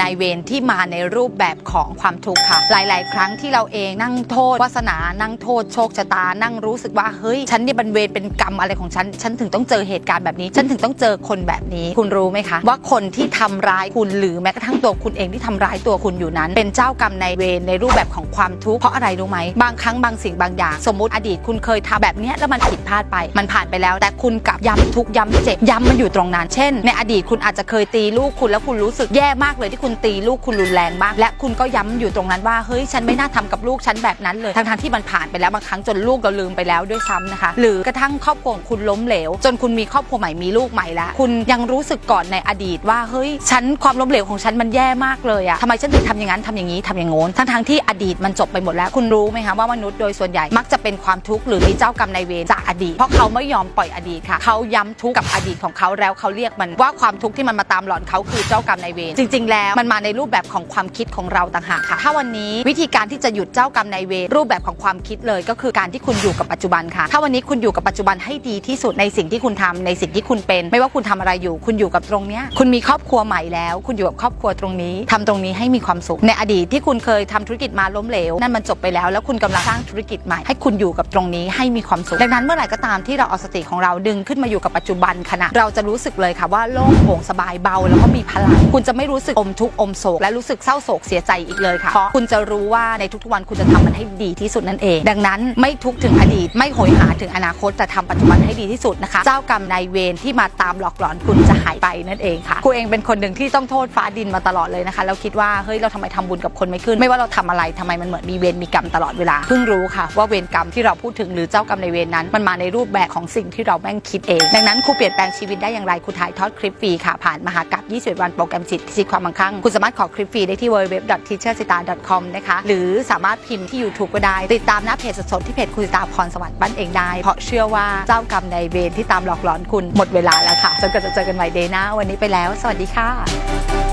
นายเวรที่มาในรูปแบบของความทุกข์ค่ะ หลาย ๆ ครั้งที่เราเองนั่งโทษวาสนานั่งโทษโชคชะตานั่งรู้สึกว่าเฮ้ยฉันนี่บันเวรเป็นกรรมอะไรของฉัน ฉันถึงต้องเจอเหตุการณ์แบบนี้ ฉันถึงต้องเจอคนแบบนี้ คุณรู้ไหมคะ ว่าคนที่ทำร้ายคุณหรือแม้กระทั่งตัวคุณเองที่ทำร้ายตัวคุณอยู่นั้น เป็นเจ้ากรรมนายเวรในรูปแบบของความทุกข์เพราะอะไรรู้ไหมบางครั้งบางสิ่งบางอย่าง สมมติอดีตคุณเคยทำแบบนี้แล้วมันผิดพลาดไป มันผ่านไปแล้ว แต่คุณกลับย้ำทุกย้ำเจ็บย้ำมันอยู่ตรงนั้นเช่น ในอดีตคุณอาจจะเคยตีลูกคุณแล้วคุณรู้สึกแย่มากเลยที่คุณุณตีลูกคุณรุนแรงมากและคุณก็ย้ำอยู่ตรงนั้นว่าเฮ้ยฉันไม่น่าทำกับลูกฉันแบบนั้นเลยทั้งๆที่มันผ่านไปแล้วบางครั้งจนลูกเราลืมไปแล้วด้วยซ้ำนะคะ หรือกระทั่งครอบครัวของคุณล้มเหลว จนคุณมีครอบครัวใหม่มีลูกใหม่แล้วคุณยังรู้สึกก่อนในอดีตว่าเฮ้ยฉันความล้มเหลวของฉันมันแย่มากเลยอะทำไมฉันถึงทำอย่างนั้นทำอย่างนี้ทำอย่างโน้นทั้งๆที่อดีตมันจบไปหมดแล้ว คุณรู้ไหมคะว่ามนุษย์โดยส่วนใหญ่มักจะเป็นความทุกข์หรือมีเจ้ากรรมนายเวรจากอดีต เพราะเขาไม่ยอมปล่อยอดีตค่ะ เขาย้ำทุกข์กับอดีตของเขาแล้วเขาเรียกมันว่าความทุกข์ที่มันมาตามหลอนเขาคือเจ้ากรรมนายเวรจริง ๆ แล้วมันมาในรูปแบบของความคิดของเราต่างหากค่ะถ้าวันนี้วิธีการที่จะหยุดเจ้ากรรมนายเวรรูปแบบของความคิดเลยก็คือการที่คุณอยู่กับปัจจุบันค่ะ ถ้าวันนี้คุณอยู่กับปัจจุบันให้ดีที่สุดในสิ่งที่คุณทำในสิ่งที่คุณเป็น ไม่ว่าคุณทำอะไรอยู่ คุณอยู่กับตรงเนี้ยคุณมีครอบครัวใหม่แล้ว คุณอยู่กับครอบครัวตรงนี้ทำตรงนี้ให้มีความสุข ในอดีตที่คุณเคยทำธุรกิจมาล้มเหลวนั่นมันจบไปแล้ว แล้วคุณกำลังสร้างธุรกิจใหม่ ให้คุณอยู่กับตรงนี้ให้มีความสุขดังนั้นเมื่อไหร่ก็ตามที่เราเอาสติของเราดึงขึ้นมาอยู่กับปัจจุบันขณะเราจะรู้สึกเลยค่ะว่าโล่งโปร่งสบายเบาแล้วก็มีพลังคุณจะไม่รู้สึกอมทุกอมโศกและรู้สึกเศร้าโศกเสียใจอีกเลยค่ะเพราะคุณจะรู้ว่าในทุกๆวันคุณจะทำมันให้ดีที่สุดนั่นเอง ดังนั้นไม่ทุกถึงอดีต ไม่โหยหาถึงอนาคตแต่ทำปัจจุบันให้ดีที่สุดนะคะ เจ้ากรรมนายเวรที่มาตามหลอกหลอนคุณจะหายไปนั่นเองค่ะกูเองเป็นคนหนึ่งที่ต้องโทษฟ้าดินมาตลอดเลยนะคะแล้วคิดว่าเฮ้ยเราทำไมทำบุญกับคนไม่ขึ้น ไม่ว่าเราทำอะไรทำไมมันเหมือนมีเวรมีกรรมตลอดเวลาเพิ่งรู้ค่ะ ว่าเวรกรรมที่เราพูดถึงหรือเจ้ากรรมนายเวรนั้น มันมาในรูปแบบของสิ่งที่เราแม่งคิดเอง ดังนั้นครูเปลี่ยนแปลงชีวิตได้อย่างไรครูถ่ายทอดคลิปฟรีค่ะผ่านมหากราบ21วันโปรแกรมจิตพิชิตความมั่งคั่งคุณสามารถขอคลิปฟรีได้ที่ www.teachersita.com นะคะ หรือสามารถพิมพ์ที่ YouTube ก็ได้ ติดตามหน้าเพจสดๆที่เพจคุณสิตาพรสวรรค์บ้านเองได้ เพราะเชื่อว่าเจ้ากรรมนายเวรที่ตามหลอกหลอนคุณหมดเวลาแล้วค่ะจนกว่าจะเจอกันใหม่เดย์หน้าวันนี้ไปแล้ว สวัสดีค่ะ